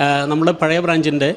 നമ്മുടെ പഴയ ബ്രാഞ്ചിന്റെ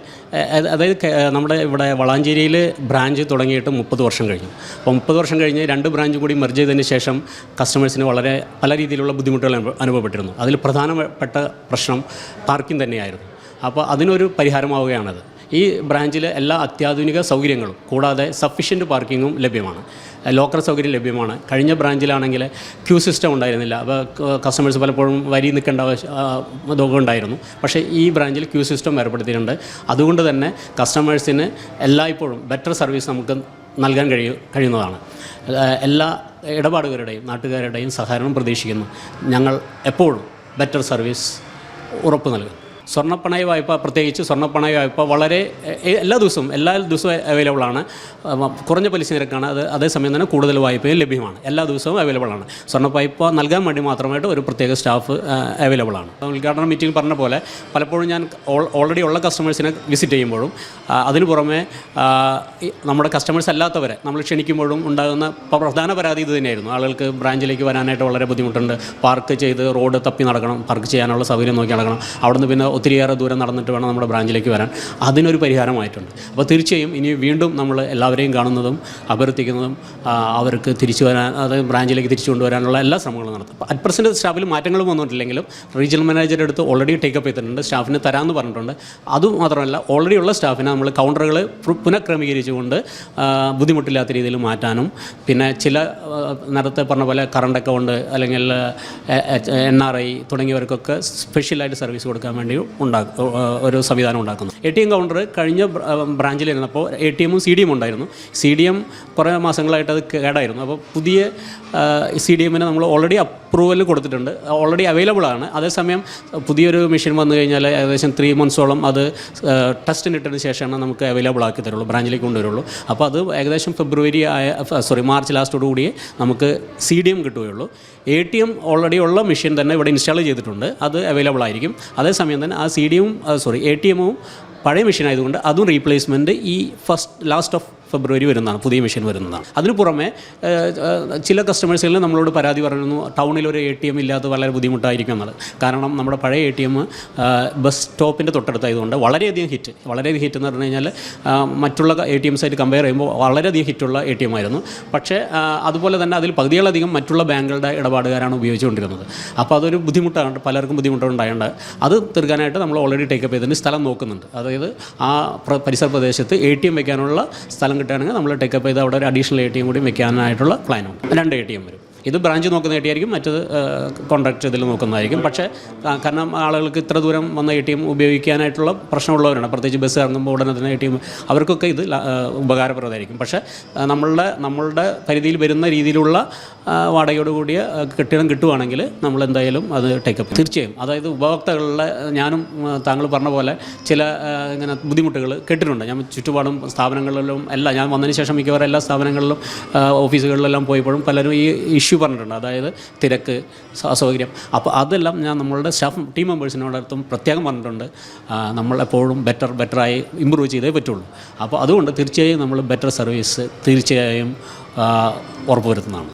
അതായത് നമ്മുടെ ഇവിടെ വളാഞ്ചേരിയിൽ ബ്രാഞ്ച് തുടങ്ങിയിട്ട് മുപ്പത് വർഷം കഴിഞ്ഞു. അപ്പോൾ മുപ്പത് വർഷം കഴിഞ്ഞ് രണ്ട് ബ്രാഞ്ച് കൂടി മെർജ് ചെയ്തതിന് ശേഷം കസ്റ്റമേഴ്സിന് വളരെ പല രീതിയിലുള്ള ബുദ്ധിമുട്ടുകൾ അനുഭവപ്പെട്ടിരുന്നു. അതിൽ പ്രധാനപ്പെട്ട പ്രശ്നം പാർക്കിംഗ് തന്നെയായിരുന്നു. അപ്പോൾ അതിനൊരു പരിഹാരമാവുകയാണത്. ഈ ബ്രാഞ്ചിലെ എല്ലാ അത്യാധുനിക സൗകര്യങ്ങളും കൂടാതെ സഫീഷ്യന്റ് പാർക്കിങ്ങും ലഭ്യമാണ്. ലോക്കർ സൗകര്യം ലഭ്യമാണ്. കഴിഞ്ഞ ബ്രാഞ്ചിലാണെങ്കിൽ ക്യൂ സിസ്റ്റം ഉണ്ടായിരുന്നില്ല. അപ്പോൾ കസ്റ്റമേഴ്സ് പലപ്പോഴും വരി നിൽക്കേണ്ട ആവശ്യം ഉണ്ടായിരുന്നു. പക്ഷേ ഈ ബ്രാഞ്ചിൽ ക്യൂ സിസ്റ്റം ഏർപ്പെടുത്തിയിട്ടുണ്ട്. അതുകൊണ്ട് തന്നെ കസ്റ്റമേഴ്സിന് എല്ലായ്പ്പോഴും ബെറ്റർ സർവീസ് നമുക്ക് നൽകാൻ കഴിയ കഴിയുന്നതാണ്. എല്ലാ ഇടപാടുകാരുടെയും നാട്ടുകാരുടെയും സഹകരണം പ്രതീക്ഷിക്കുന്നു. ഞങ്ങൾ എപ്പോഴും ബെറ്റർ സർവീസ് ഉറപ്പ് നൽകും. സ്വർണപ്പണയ വായ്പ പ്രത്യേകിച്ച് സ്വർണപ്പണയ വായ്പ വളരെ എല്ലാ ദിവസവും എല്ലാ ദിവസവും അവൈലബിൾ ആണ്. കുറഞ്ഞ പലിശ നിരക്കാണ്. അത് അതേസമയം തന്നെ കൂടുതൽ വായ്പയും ലഭ്യമാണ്. എല്ലാ ദിവസവും അവൈലബിൾ ആണ്. സ്വർണ വായ്പ നൽകാൻ വേണ്ടി മാത്രമായിട്ട് ഒരു പ്രത്യേക സ്റ്റാഫ് അവൈലബിൾ ആണ്. ഉദ്ഘാടന മീറ്റിംഗ് പറഞ്ഞ പോലെ പലപ്പോഴും ഞാൻ ഓൾറെഡി ഉള്ള കസ്റ്റമേഴ്സിനെ വിസിറ്റ് ചെയ്യുമ്പോഴും അതിന് പുറമെ നമ്മുടെ കസ്റ്റമേഴ്സ് അല്ലാത്തവരെ നമ്മൾ ക്ഷണിക്കുമ്പോഴും ഉണ്ടാകുന്ന പ്രധാന പരാതി ഇത് തന്നെയായിരുന്നു. ആളുകൾക്ക് ബ്രാഞ്ചിലേക്ക് വരാനായിട്ട് വളരെ ബുദ്ധിമുട്ടുണ്ട്. പാർക്ക് ചെയ്ത് റോഡ് തപ്പി നടക്കണം പാർക്ക് ചെയ്യാനുള്ള സൗകര്യം നോക്കി നടക്കണം. അവിടുന്ന് പിന്നെ ഒത്തിരിയേറെ ദൂരം നടന്നിട്ട് വേണം നമ്മുടെ ബ്രാഞ്ചിലേക്ക് വരാൻ. അതിനൊരു പരിഹാരമായിട്ടുണ്ട്. അപ്പോൾ തീർച്ചയായും ഇനി വീണ്ടും നമ്മൾ എല്ലാവരെയും കാണുന്നതും അഭ്യർത്ഥിക്കുന്നതും അവർക്ക് തിരിച്ചു വരാൻ അത് ബ്രാഞ്ചിലേക്ക് തിരിച്ചു കൊണ്ടുവരാനുള്ള എല്ലാ ശ്രമങ്ങളും നടത്തും. അറ്റ് പ്രസന്റ് സ്റ്റാഫിൽ മാറ്റങ്ങളും വന്നിട്ടില്ലെങ്കിലും റീജിയണൽ മാനേജറുടെ അടുത്ത് ഓൾറെഡി ടേക്കപ്പ് ചെയ്തിട്ടുണ്ട് സ്റ്റാഫിന് തരാമെന്ന് പറഞ്ഞിട്ടുണ്ട്. അതുമാത്രമല്ല ഓൾറെഡി ഉള്ള സ്റ്റാഫിനെ നമ്മൾ കൗണ്ടറുകൾ പുനഃക്രമീകരിച്ചുകൊണ്ട് ബുദ്ധിമുട്ടില്ലാത്ത രീതിയിൽ മാറ്റാനും പിന്നെ ചില നേരത്തെ പറഞ്ഞ പോലെ കറണ്ട് അക്കൗണ്ട് അല്ലെങ്കിൽ എൻ ആർ ഐ തുടങ്ങിയവർക്കൊക്കെ സ്പെഷ്യലായിട്ട് സർവീസ് കൊടുക്കാൻ വേണ്ടി ഉണ്ടാക്കും ഒരു സംവിധാനം ഉണ്ടാക്കുന്നു. എ ടി എം കൗണ്ടർ കഴിഞ്ഞ ബ്രാഞ്ചിലിരുന്നപ്പോൾ എ ടി എമ്മും സി ഡി എം ഉണ്ടായിരുന്നു. സി ഡി എം കുറേ മാസങ്ങളായിട്ട് അത് കേടായിരുന്നു. അപ്പോൾ പുതിയ സി ഡി എമ്മിന് നമ്മൾ ഓൾറെഡി അപ്രൂവൽ കൊടുത്തിട്ടുണ്ട്. ഓൾറെഡി അവൈലബിൾ ആണ്. അതേസമയം പുതിയൊരു മെഷീൻ വന്നു കഴിഞ്ഞാൽ ഏകദേശം ത്രീ മന്ത്സോളം അത് ടെസ്റ്റിന് ഇട്ടതിന് ശേഷമാണ് നമുക്ക് അവൈലബിൾ ആക്കി തരുള്ളൂ ബ്രാഞ്ചിലേക്ക് കൊണ്ടുവരുള്ളൂ. അപ്പോൾ അത് ഏകദേശം ഫെബ്രുവരി ആയ സോറി മാർച്ച് ലാസ്റ്റോടു കൂടിയേ നമുക്ക് സി ഡി എം കിട്ടുകയുള്ളൂ. എ ടി എം ഓൾറെഡി ഉള്ള മെഷീൻ തന്നെ ഇവിടെ ഇൻസ്റ്റാൾ ചെയ്തിട്ടുണ്ട്. അത് അവൈലബിൾ ആയിരിക്കും. അതേസമയം തന്നെ ആ C D sorry A T എമ്മും പഴയ മെഷീൻ ആയതുകൊണ്ട് അതും റീപ്ലേസ്മെന്റ് ഈ ഫസ്റ്റ് ലാസ്റ്റ് ഓഫ് ഫെബ്രുവരി വരുന്നതാണ് പുതിയ മെഷീൻ വരുന്നതാണ്. അതിന് പുറമെ ചില കസ്റ്റമേഴ്സിൽ നമ്മളോട് പരാതി പറയുന്നു ടൗണിൽ ഒരു എ ടി എം ഇല്ലാത്ത വളരെ ബുദ്ധിമുട്ടായിരിക്കും എന്നുള്ളത് കാരണം നമ്മുടെ പഴയ എ ടി എം ബസ് സ്റ്റോപ്പിന്റെ തൊട്ടടുത്തായതുകൊണ്ട് വളരെയധികം ഹിറ്റ്. വളരെയധികം ഹിറ്റ് എന്ന് പറഞ്ഞു കഴിഞ്ഞാൽ മറ്റുള്ള എ ടി എംസായിട്ട് കമ്പയർ ചെയ്യുമ്പോൾ വളരെയധികം ഹിറ്റുള്ള എ ടി എം ആയിരുന്നു. പക്ഷേ അതുപോലെ തന്നെ അതിൽ പകുതികളധികം മറ്റുള്ള ബാങ്കുകളുടെ ഇടപാടുകാരാണ് ഉപയോഗിച്ചുകൊണ്ടിരുന്നത്. അപ്പോൾ അതൊരു ബുദ്ധിമുട്ടാണ് പലർക്കും ബുദ്ധിമുട്ടുണ്ടായേണ്ട. അത് തീർക്കാനായിട്ട് നമ്മൾ ഓൾറെഡി ടേക്കപ്പ് ചെയ്തതിന് സ്ഥലം നോക്കുന്നുണ്ട്. അതായത് ആ പ്ര- പരിസര പ്രദേശത്ത് എ ടി എം വയ്ക്കാനുള്ള സ്ഥലം കിട്ടുകയാണെങ്കിൽ നമ്മൾ ടേക്കപ്പ് ചെയ്ത് അവിടെ ഒരു അഡീഷണൽ എ ടി എം കൂടി വെക്കാനായിട്ടുള്ള പ്ലാനുണ്ട് രണ്ട് എ ടി എം വരും. ഇത് ബ്രാഞ്ച് നോക്കുന്ന മറ്റത് കോൺട്രാക്ട് ഇതിൽ നോക്കുന്നതായിരിക്കും. പക്ഷേ കാരണം ആളുകൾക്ക് ഇത്ര ദൂരം വന്ന എ ടി എം ഉപയോഗിക്കാനായിട്ടുള്ള പ്രശ്നമുള്ളവരാണ്. പ്രത്യേകിച്ച് ബസ് ഇറങ്ങുമ്പോൾ ഉടനെ തന്നെ എ ടി എം അവർക്കൊക്കെ ഇത് ഉപകാരപ്രദമായിരിക്കും. പക്ഷേ നമ്മളുടെ നമ്മളുടെ പരിധിയിൽ വരുന്ന രീതിയിലുള്ള വാടകയോട് കൂടിയ കെട്ടിടം കിട്ടുവാണെങ്കിൽ നമ്മൾ എന്തായാലും അത് ടേക്കപ്പ് തീർച്ചയായും. അതായത് ഉപഭോക്താക്കളുടെ ഞാനും താങ്കൾ പറഞ്ഞ പോലെ ചില ഇങ്ങനെ ബുദ്ധിമുട്ടുകൾ കേട്ടിട്ടുണ്ട്. ഞാൻ ചുറ്റുപാടും സ്ഥാപനങ്ങളിലും എല്ലാം ഞാൻ വന്നതിന് ശേഷം മിക്കവാറും എല്ലാ സ്ഥാപനങ്ങളിലും ഓഫീസുകളിലെല്ലാം പോയപ്പോഴും പലരും ഈ ഇഷ്യൂ പറഞ്ഞിട്ടുണ്ട്. അതായത് തിരക്ക് അസൗകര്യം. അപ്പോൾ അതെല്ലാം ഞാൻ നമ്മളുടെ സ്റ്റാഫ് ടീം മെമ്പേഴ്സിനോടടുത്തും പ്രത്യേകം പറഞ്ഞിട്ടുണ്ട്. നമ്മളെപ്പോഴും ബെറ്റർ ബെറ്ററായി ഇമ്പ്രൂവ് ചെയ്തേ പറ്റുള്ളൂ. അപ്പോൾ അതുകൊണ്ട് തീർച്ചയായും നമ്മൾ ബെറ്റർ സർവീസ് തീർച്ചയായും ഉറപ്പുവരുത്തുന്നതാണ്.